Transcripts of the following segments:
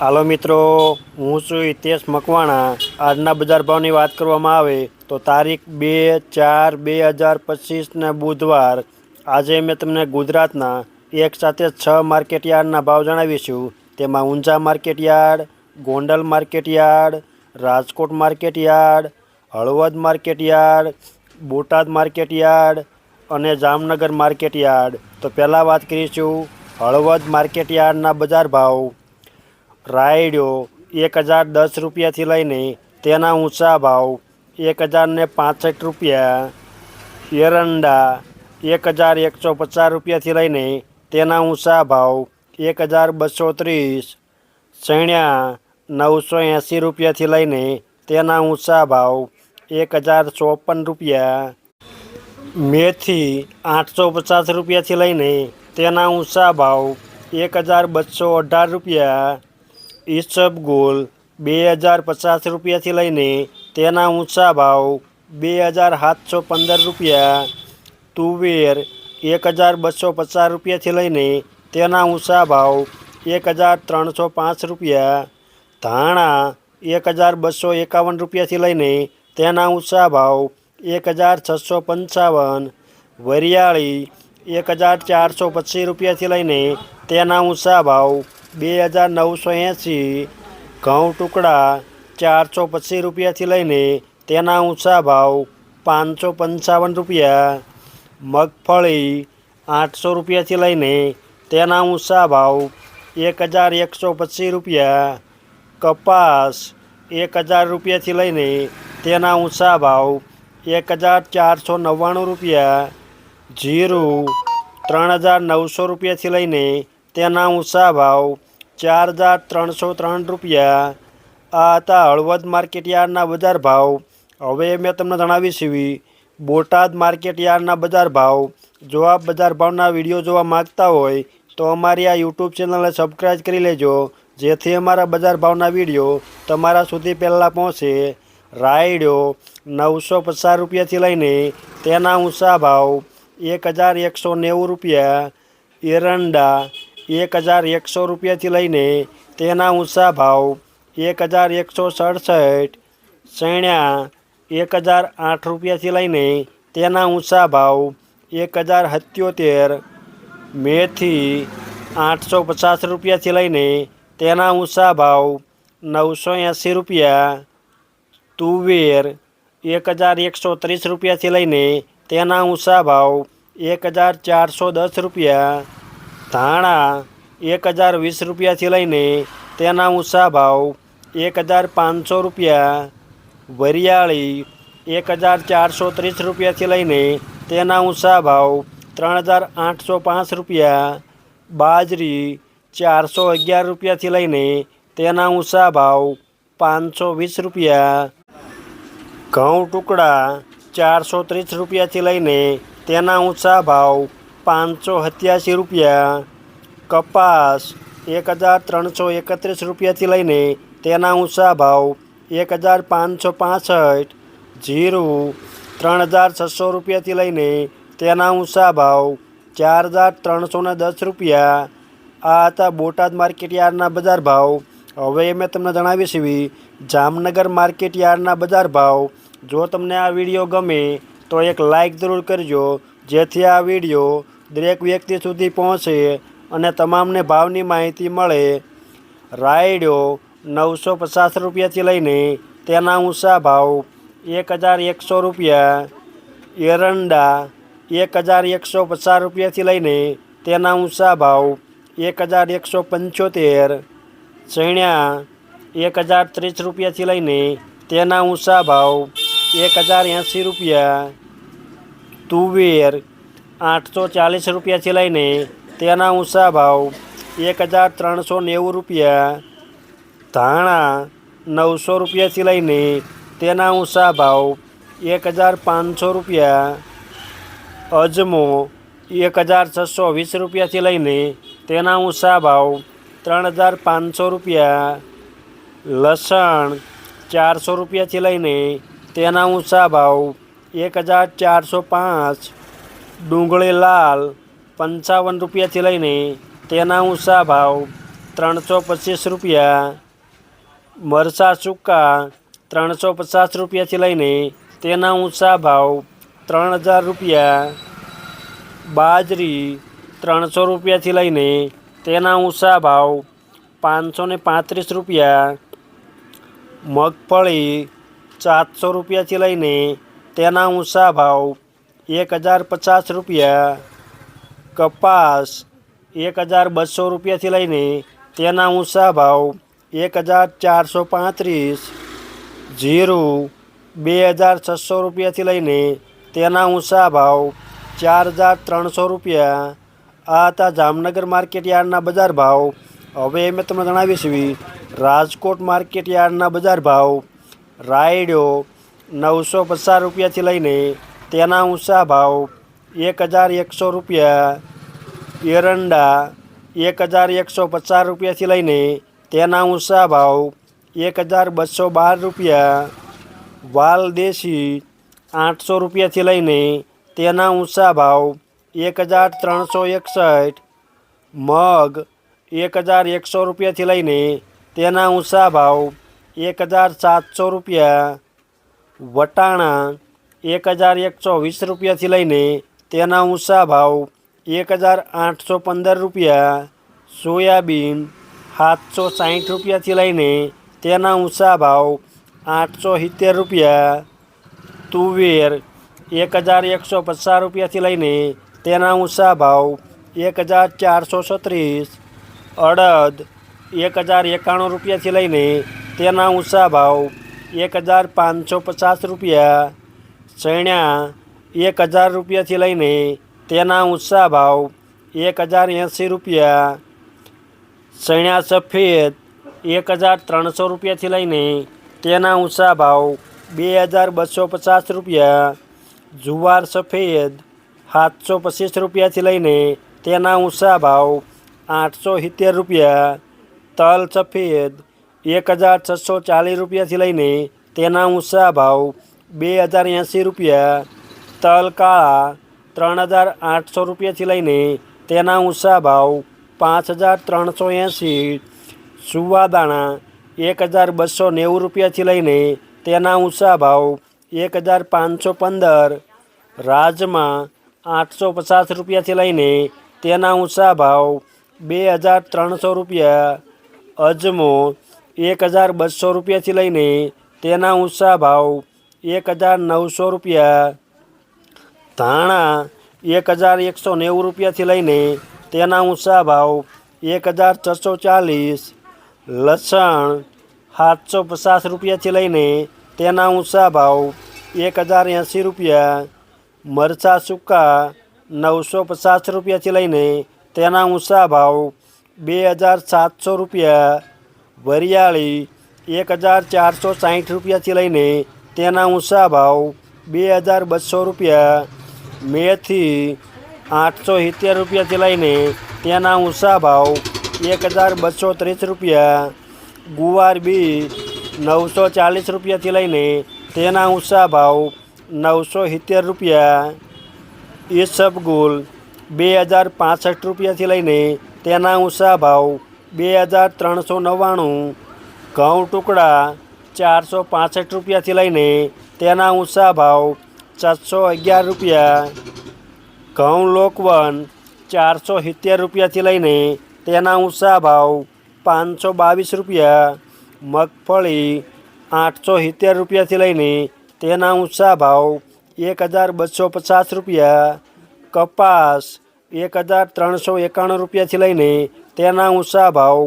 હાલો મિત્રો, હું છું હિતેશ મકવાણા. આજના બજાર ભાવની વાત કરવામાં આવે તો તારીખ બે ચાર બે હજાર પચીસના બુધવાર. આજે મેં તમને ગુજરાતના એક સાથે છ માર્કેટયાર્ડના ભાવ જણાવીશું. તેમાં Unjha market yard, Gondal market yard, Rajkot market yard Halvad market yard, Botad market yard અને જામનગર માર્કેટ યાર્ડ. તો પહેલાં વાત કરીશું હળવદ માર્કેટ યાર્ડના બજાર ભાવ. રાયડો એક હજાર દસ રૂપિયાથી લઈને તેના ઊંચા ભાવ એક હજારને પાંસઠ રૂપિયા, એરંડા એક હજાર એકસો પચાસ રૂપિયાથી લઈને તેના ઊંચા ભાવ એક હજાર બસો ત્રીસ, ચણ્યા નવસો એંસી રૂપિયાથી લઈને તેના ઊંચા ભાવ એક હજાર ચોપન રૂપિયા, મેથી આઠસો પચાસ રૂપિયાથી લઈને તેના ઊંચા ભાવ એક હજાર બસો અઢાર રૂપિયા ઈસબગુલ બે હજાર પચાસ રૂપિયાથી લઈને તેના ઊંચા ભાવ બે હજાર સાતસો પંદર રૂપિયા, તુવેર એક હજાર બસો પચાસ રૂપિયાથી લઈને તેના ઊંચા ભાવ એક હજાર ત્રણસો પાંચ રૂપિયા, ધાણા એક હજાર બસો એકાવન રૂપિયાથી લઈને તેના ઊંચા ભાવ એક હજાર છસો પંચાવન, વરિયાળી એક હજાર ચારસો પચીસ રૂપિયાથી લઈને તેના ઊંચા ભાવ બે હજાર નવસો એંસી ઘઉં ટુકડા ચારસો પચીસ રૂપિયાથી લઈને તેના ઊંચા ભાવ પાંચસો પંચાવન રૂપિયા, મગફળી આઠસો રૂપિયાથી લઈને તેના ઊંચા ભાવ એક હજાર એકસો પચીસ રૂપિયા, કપાસ એક હજાર રૂપિયાથી લઈને તેના ઊંચા ભાવ એક હજાર ચારસો નવ્વાણું રૂપિયા, જીરું ત્રણ હજાર નવસો રૂપિયાથી લઈને તેના ઊંચા ભાવ ચાર હજાર ત્રણસો ત્રણ રૂપિયા. આ હતા હળવદ માર્કેટ યાર્ડના બજાર ભાવ. હવે મેં તમને જણાવી સીવી, બોટાદ માર્કેટ યાર્ડના બજાર ભાવ. જો આપ બજાર ભાવના વીડિયો જોવા માગતા હોય, તો અમારી આ યુટ્યુબ ચેનલને સબસ્ક્રાઈબ કરી લેજો. જેથી અમારા બજાર ભાવના વીડિયો તમારા સુધી પહેલાં પહોંચે. રાયડો નવસો પચાસ રૂપિયાથી લઈને તેના ઊંચા ભાવ એક હજાર એકસો નેવું રૂપિયા. એરંડા એક હજાર એકસો રૂપિયાથી લઈને તેના ઊંચા ભાવ એક હજાર એકસો સડસઠ ચણ્યા એક હજાર આઠ રૂપિયાથી લઈને તેના ઊંચા ભાવ એક હજાર સત્યોતેર મેથી આઠસો પચાસ રૂપિયાથી લઈને તેના ઊંચા ભાવ નવસો એંસી રૂપિયા તુવેર એક હજાર એકસો ત્રીસ રૂપિયાથી લઈને તેના ઊંચા ભાવ એક હજાર ચારસો દસ રૂપિયા ધાણા એક હજાર વીસ રૂપિયાથી લઈને તેના ઊંચા ભાવ એક હજાર પાંચસો રૂપિયા, વરિયાળી એક હજાર ચારસો ત્રીસ રૂપિયાથી લઈને તેના ઊંચા ભાવ ત્રણ હજાર આઠસો પાંચ રૂપિયા, બાજરી ચારસો અગિયાર રૂપિયાથી લઈને તેના ઊંચા ભાવ પાંચસો વીસ રૂપિયા, ઘઉં ટુકડા ચારસો ત્રીસ રૂપિયાથી લઈને તેના ઊંચા ભાવ પાંચસો સત્યાસી રૂપિયા, કપાસ એક હજાર ત્રણસો એકત્રીસ રૂપિયાથી લઈને તેના ઊંચા ભાવ એક હજાર પાંચસો પાસઠ, જીરું ત્રણ હજાર છસો રૂપિયાથી લઈને તેના ઊંચા ભાવ ચાર હજાર ત્રણસો દસ રૂપિયા. આ હતા બોટાદ માર્કેટ યાર્ડના બજાર ભાવ. હવે મેં તમને જણાવી સીવી જામનગર માર્કેટ યાર્ડના બજાર ભાવ. જો તમને આ વીડિયો ગમે તો એક લાઈક જરૂર કરજો, જેથી આ વીડિયો દરેક વ્યક્તિ સુધી પહોંચે અને તમામને ભાવની માહિતી મળે. રાયડો નવસો પચાસ રૂપિયાથી લઈને તેના ઊંચા ભાવ એક હજાર એકસો રૂપિયા. એરંડા એક હજાર એકસો પચાસ રૂપિયાથી લઈને તેના ઊંચા ભાવ એક હજાર એકસો પંચોતેર. ચણ્યા એક હજાર ત્રીસ રૂપિયાથી લઈને તેના ઊંચા ભાવ એક હજાર એંસી રૂપિયા. તુવેર આઠસો ચાલીસ રૂપિયાથી લઈને તેના ઊંચા ભાવ એક હજાર ત્રણસો નેવું રૂપિયા, ધાણા નવસો રૂપિયાથી લઈને તેના ઊંચા ભાવ એક હજાર પાંચસો રૂપિયા, અજમો એક હજાર છસો વીસ રૂપિયાથી લઈને તેના ઊંચા ભાવ ત્રણ હજાર પાંચસો રૂપિયા, લસણ ચારસો રૂપિયાથી લઈને તેના ઊંચા ભાવ એક હજાર ચારસો પાંચ ડુંગળી લાલ પંચાવન રૂપિયાથી લઈને તેના ઊંચા ભાવ ત્રણસો પચીસ રૂપિયા, મરચાં સૂકા ત્રણસો પચાસ રૂપિયાથી લઈને તેના ઊંચા ભાવ ત્રણ હજાર રૂપિયા, બાજરી ત્રણસો રૂપિયાથી લઈને તેના ઊંચા ભાવ પાંચસો ને પાંત્રીસ રૂપિયા, મગફળી સાતસો રૂપિયાથી લઈને તેના ઊંચા ભાવ એક હજાર પચાસ રૂપિયા કપાસ એક હજાર બસો રૂપિયાથી લઈને તેના ઊંચા ભાવ એક હજાર ચારસો પાંત્રીસ જીરું બે હજાર છસો રૂપિયાથી લઈને તેના ઊંચા ભાવ ચાર હજાર ત્રણસો રૂપિયા. આ હતા જામનગર માર્કેટ યાર્ડના બજાર ભાવ. હવે મેં તમને જણાવીશ એવી, રાજકોટ માર્કેટ યાર્ડના બજાર ભાવ. રાયડો નવસો પચાસ રૂપિયાથી લઈને તેના ઊંચા ભાવ એક હજાર એકસો રૂપિયા, એરંડા એક હજાર એકસો પચાસ રૂપિયાથી લઈને તેના ઊંચા ભાવ એક હજાર બસો બાર રૂપિયા, વાલ દેશી આઠસો રૂપિયાથી લઈને તેના ઊંચા ભાવ એક હજાર ત્રણસો એકસઠ, મગ એક હજાર એકસો રૂપિયાથી લઈને તેના ઊંચા ભાવ એક હજાર સાતસો રૂપિયા, વટાણા એક હજાર એકસો વીસ રૂપિયાથી લઈને તેના ઊંચા ભાવ એક હજાર આઠસો પંદર રૂપિયા સોયાબીન સાતસો સાઠ રૂપિયાથી લઈને તેના ઊંચા ભાવ આઠસો સિત્તેર રૂપિયા તુવેર એક હજાર એકસો પચાસ રૂપિયાથી લઈને તેના ઊંચા ભાવ એક હજાર ચારસો છત્રીસ અડદ એક હજાર એકાણું રૂપિયાથી લઈને તેના ઊંચા ભાવ એક હજાર પાંચસો પચાસ રૂપિયા ચણ્યા એક હજાર રૂપિયાથી લઈને તેના ઊંચા ભાવ એક હજાર એંસી રૂપિયા. ચણ્યા સફેદ એક હજાર ત્રણસો રૂપિયાથી લઈને તેના ઊંચા ભાવ બે હજાર બસો પચાસ રૂપિયા. જુવાર સફેદ સાતસો પચીસ રૂપિયાથી લઈને તેના ઊંચા ભાવ આઠસો સિત્તેર રૂપિયા. તલ સફેદ એક હજાર છસો ચાલીસ રૂપિયાથી લઈને તેના ઊંચા ભાવ બે હજાર એંસી રૂપિયા, તલ કાળા ત્રણ હજાર આઠસો રૂપિયાથી લઈને તેના ઊંચા ભાવ પાંચ હજાર ત્રણસો એંસી સુવાદાણા એક હજાર બસો નેવું રૂપિયાથી લઈને તેના ઊંચા ભાવ એક હજાર પાંચસો પંદર, રાજમા આઠસો પચાસ રૂપિયાથી લઈને તેના ઊંચા ભાવ બે હજાર ત્રણસો રૂપિયા, અજમો એક હજાર બસો રૂપિયાથી લઈને તેના ઊંચા ભાવ એક હજાર નવસો રૂપિયા. ધાણા એક હજાર એકસો નેવું રૂપિયાથી લઈને તેના ઊંચા ભાવ એક હજાર છસો ચાલીસ. લસણ સાતસો પચાસ રૂપિયાથી લઈને તેના ઊંચા ભાવ એક હજાર એંસી રૂપિયા. મરચાં સૂકા નવસો પચાસ રૂપિયાથી લઈને તેના ઊંચા ભાવ બે હજાર સાતસો રૂપિયા. વરિયાળી એક હજાર ચારસો સાઠ રૂપિયાથી લઈને તેના ઊંચા ભાવ બે હજાર બસો રૂપિયા. મેથી આઠસો સિત્તેર રૂપિયાથી લઈને તેના ઊંચા ભાવ એક હજાર બસો ત્રીસ રૂપિયા. ગુવાર બી નવસો ચાલીસ રૂપિયાથી લઈને તેના ઊંચા ભાવ નવસો સિત્તેર રૂપિયા. ઈસબગુલ બે હજાર પાસઠ રૂપિયાથી લઈને તેના ઊંચા ભાવ બે હજાર ત્રણસો નવ્વાણું. ઘઉં ટુકડા ચારસો પાસઠ રૂપિયાથી લઈને તેના ઊંચા ભાવ સાતસો અગિયાર રૂપિયા, ઘઉં લોકવન ચારસો સિત્તેર રૂપિયાથી લઈને તેના ઊંચા ભાવ પાંચસો બાવીસ રૂપિયા, મગફળી આઠસો સિત્તેર રૂપિયાથી લઈને તેના ઊંચા ભાવ એક હજાર બસો પચાસ રૂપિયા, કપાસ એક હજાર ત્રણસો એકાણું રૂપિયાથી લઈને તેના ઊંચા ભાવ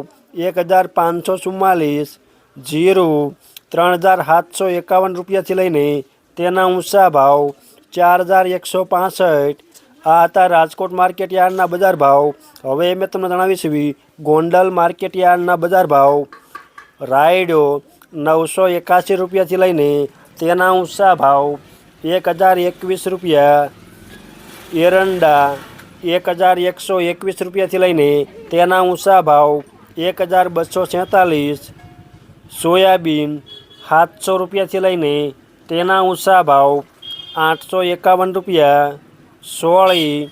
એક હજાર પાંચસો ચુમ્માલીસ, જીરું ત્રણ હજાર સાતસો એકાવન રૂપિયાથી લઈને તેના ઊંચા ભાવ ચાર હજાર એકસો પાસઠ. આ હતા રાજકોટ માર્કેટ યાર્ડના બજાર ભાવ. હવે મેં તમને જણાવીશ ગોંડલ માર્કેટ યાર્ડના બજાર ભાવ. રાયડો નવસો એકાસી રૂપિયાથી લઈને તેના ઊંચા ભાવ એક હજાર એકવીસ રૂપિયા. એરંડા એક હજાર એકસો એકવીસ રૂપિયાથી લઈને તેના ઊંચા ભાવ એક હજાર બસો સેંતાલીસ સોયાબીન સાતસો રૂપિયાથી લઈને તેના ઊંચા ભાવ આઠસો એકાવન રૂપિયા, સોળી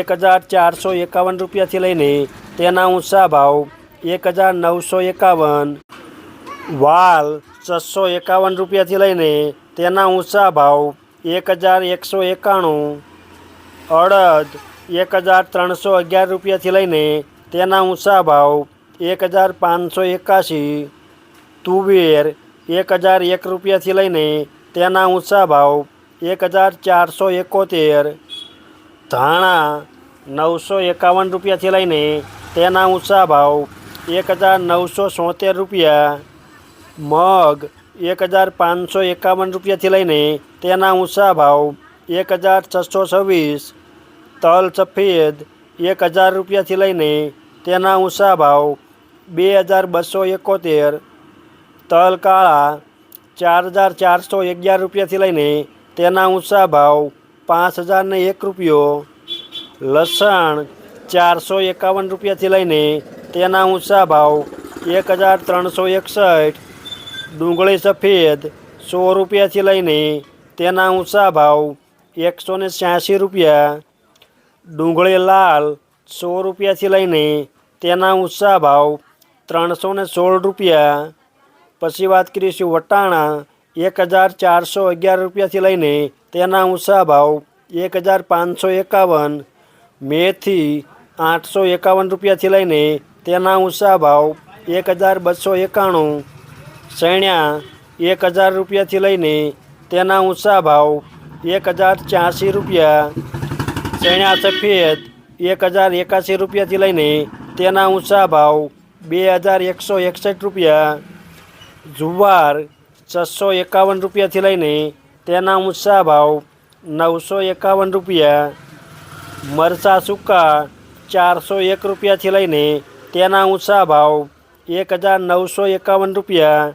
એક હજાર ચારસો એકાવન રૂપિયાથી લઈને તેના ઊંચા ભાવ એક હજાર નવસો એકાવન. વાલ છસો એકાવન રૂપિયાથી લઈને તેના ઊંચા ભાવ એક હજાર એકસો એકાણું. અડદ એક હજાર ત્રણસો અગિયાર રૂપિયાથી લઈને તેના ઊંચા ભાવ એક હજાર પાંચસો એકાશી. તુવેર એક હજાર એક રૂપિયાથી લઈને તેના ઊંચા ભાવ એક હજાર ચારસો એકોતેર, ધાણા નવસો એકાવન રૂપિયાથી લઈને તેના ઊંચા ભાવ એક હજાર નવસો સોતેર રૂપિયા, મગ એક હજાર પાંચસો એકાવન રૂપિયાથી લઈને તેના ઊંચા ભાવ એક હજાર છસો છવ્વીસ, તલ સફેદ એક હજાર રૂપિયાથી લઈને તેના ઊંચા ભાવ બે હજાર બસો એકોતેર તલ કાળા ચાર હજાર ચારસો અગિયાર રૂપિયાથી લઈને તેના ઊંચા ભાવ પાંચ હજારને એક રૂપિયો, લસણ ચારસો એકાવન રૂપિયાથી લઈને તેના ઊંચા ભાવ એક હજાર ત્રણસો એકસઠ, ડુંગળી સફેદ સો રૂપિયાથી લઈને તેના ઊંચા ભાવ એકસો ને છ્યાસી રૂપિયા, ડુંગળી લાલ સો રૂપિયાથી લઈને તેના ઊંચા ભાવ ત્રણસો સોળ રૂપિયા પછી વાત કરીશું વટાણા, એક હજાર ચારસો અગિયાર રૂપિયાથી લઈને તેના ઊંચા ભાવ, એક હજાર પાંચસો એકાવન, મેથી આઠસો એકાવન રૂપિયાથી લઈને તેના ઊંચા ભાવ, એક હજાર બસો એકાણું ચણ્યા એક હજાર રૂપિયાથી લઈને તેના ઊંચા ભાવ, એક હજાર છ્યાસી રૂપિયા સૈણ્યા સફેદ એક હજાર એકાસી રૂપિયાથી લઈને તેના ઊંચા ભાવ, બે હજાર એકસો એકસઠ રૂપિયા જુવાર છસો એકાવન રૂપિયાથી લઈને તેના ઊંચા ભાવ નવસો એકાવન રૂપિયા મરચાં સૂકા ચારસો એક રૂપિયાથી લઈને તેના ઊંચા ભાવ એક હજાર નવસો એકાવન રૂપિયા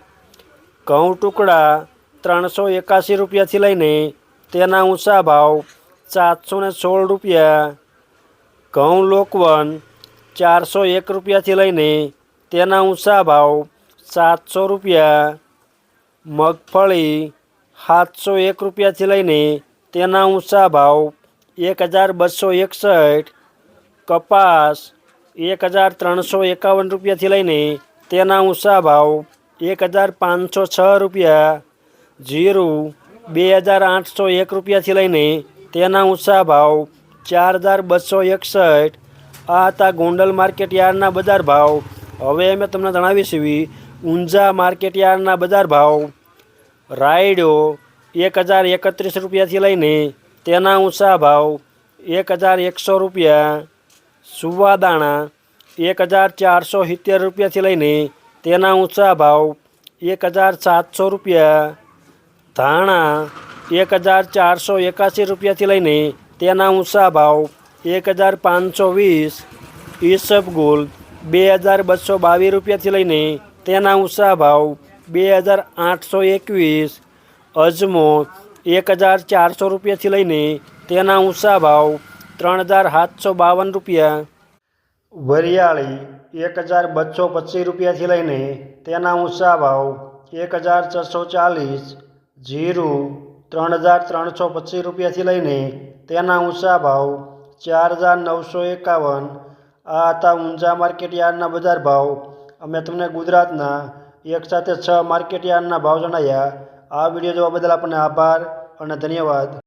ઘઉં ટુકડા ત્રણસો એકાસી રૂપિયાથી લઈને તેના ઊંચા ભાવ સાતસો ને સોળ રૂપિયા ઘઉં લોકવન ચારસો એક રૂપિયાથી લઈને તેના ઊંચા ભાવ સાતસો રૂપિયા, મગફળી સાતસો એક રૂપિયાથી લઈને તેના ઊંચા ભાવ એક હજાર બસો એકસઠ, કપાસ એક હજાર ત્રણસો એકાવન રૂપિયાથી લઈને તેના ઊંચા ભાવ એક હજાર પાંચસો છ રૂપિયા, જીરું બે હજાર આઠસો એક રૂપિયાથી લઈને તેના ઊંચા ભાવ ચાર હજાર બસો એકસઠ. આ હતા ગોંડલ માર્કેટ યાર્ડના બજાર ભાવ. હવે અમે તમને જણાવીશ ઊંઝા માર્કેટ યાર્ડના બજાર ભાવ, રાયડો એક હજાર એકત્રીસ રૂપિયાથી લઈને તેના ઊંચા ભાવ એક હજાર એકસો રૂપિયા, સુવાદાણા એક હજાર ચારસો સિત્તેર રૂપિયાથી લઈને તેના ઊંચા ભાવ એક હજાર સાતસો રૂપિયા, ધાણા એક હજાર ચારસો એકાસી રૂપિયાથી લઈને તેના ઊંચા ભાવ એક હજાર પાંચસો વીસ ઈસબગુલ બે હજાર બસો બાવીસ રૂપિયાથી લઈને તેના ઊંચા ભાવ બે હજાર આઠસો એકવીસ, અજમો એક હજાર ચારસો રૂપિયાથી લઈને તેના ઊંચા ભાવ ત્રણ હજાર સાતસો બાવન રૂપિયા. વરિયાળી એક હજાર બસો પચીસ રૂપિયાથી લઈને તેના ઊંચા ભાવ એક હજાર છસો ચાલીસ, જીરું ત્રણ હજાર ત્રણસો પચીસ રૂપિયાથી લઈને તેના ઊંચા ભાવ ચાર હજાર નવસો એકાવન, આ હતા ઊંઝા માર્કેટ યાર્ડના બજાર ભાવ અમે તમને ગુજરાતના એક સાથે છ માર્કેટ યાર્ડના ભાવ જણાવ્યા આ વીડિયો જોવા બદલ આપણને આભાર અને ધન્યવાદ.